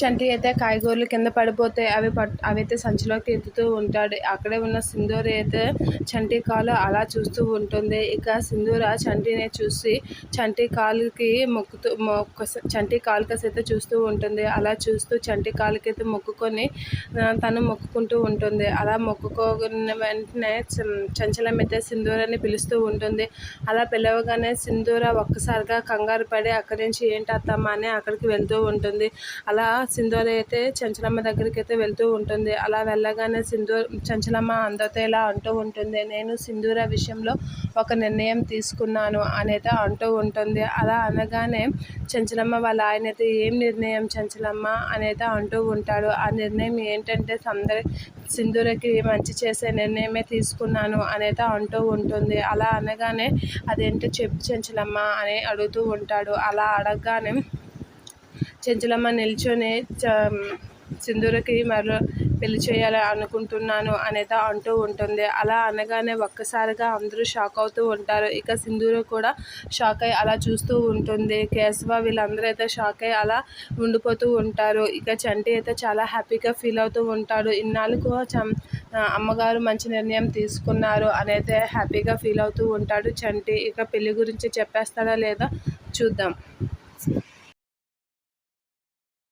చంటి అయితే కాయగూరలు కింద పడిపోతే అవి పట్ అవైతే సంచిలోకి ఎత్తుతూ ఉంటాడు. అక్కడే ఉన్న సింధూర అయితే చంటి కాలు అలా చూస్తూ ఉంటుంది. ఇక సింధూర చంటిని చూసి చంటి కాలుకి మొక్కుతూ మొక్క చంటి కాలుకసి అయితే చూస్తూ ఉంటుంది. అలా చూస్తూ చంటి కాలుకి అయితే మొక్కుకొని తను మొక్కుకుంటూ ఉంటుంది. అలా మొక్కుకోని వెంటనే చం- చంచలం అయితే సింధూరని పిలుస్తూ ఉంటుంది. అలా పిలవగానే సింధూర ఒక్కసారిగా కంగారు పడి అక్కడి నుంచి ఏంటి అత్తమ్మ అని అక్కడికి వెళ్తూ ఉంటుంది. అలా సింధూర అయితే చంచలమ్మ దగ్గరికి అయితే వెళ్తూ ఉంటుంది. అలా వెళ్ళగానే సింధూర్ చంచలమ్మ అందరితో ఇలా అంటూ ఉంటుంది నేను సింధూర విషయంలో ఒక నిర్ణయం తీసుకున్నాను అనేది అంటూ ఉంటుంది. అలా అనగానే చంచలమ్మ వాళ్ళ ఆయన అయితే ఏం నిర్ణయం చంచలమ్మ? అనేది అంటూ ఉంటాడు. ఆ నిర్ణయం ఏంటంటే అందరి సింధూరకి మంచి చేసే నిర్ణయమే తీసుకున్నాను అనేది అంటూ ఉంటుంది. అలా అనగానే అదేంటో చెప్పు చంచలమ్మ అని అడుగుతూ ఉంటాడు. అలా అడగగానే చెంచులమ్మ నిల్చొని చ- సింధూరకి మరో పెళ్ళి చేయాలి అనుకుంటున్నాను అనేది అంటూ ఉంటుంది. అలా అనగానే ఒక్కసారిగా అందరూ షాక్ అవుతూ ఉంటారు. ఇక సింధూర కూడా షాక్ అయ్యి అలా చూస్తూ ఉంటుంది. కేశవ వీళ్ళందరూ అయితే షాక్ అయ్యి అలా ఉండిపోతూ ఉంటారు. ఇక చంటి అయితే చాలా హ్యాపీగా ఫీల్ అవుతూ ఉంటాడు. ఇన్నాళ్ళకు చం అమ్మగారు మంచి నిర్ణయం తీసుకున్నారు అనేది హ్యాపీగా ఫీల్ అవుతూ ఉంటాడు చంటి. ఇక పెళ్ళి గురించి చెప్పేస్తాడా లేదా చూద్దాం.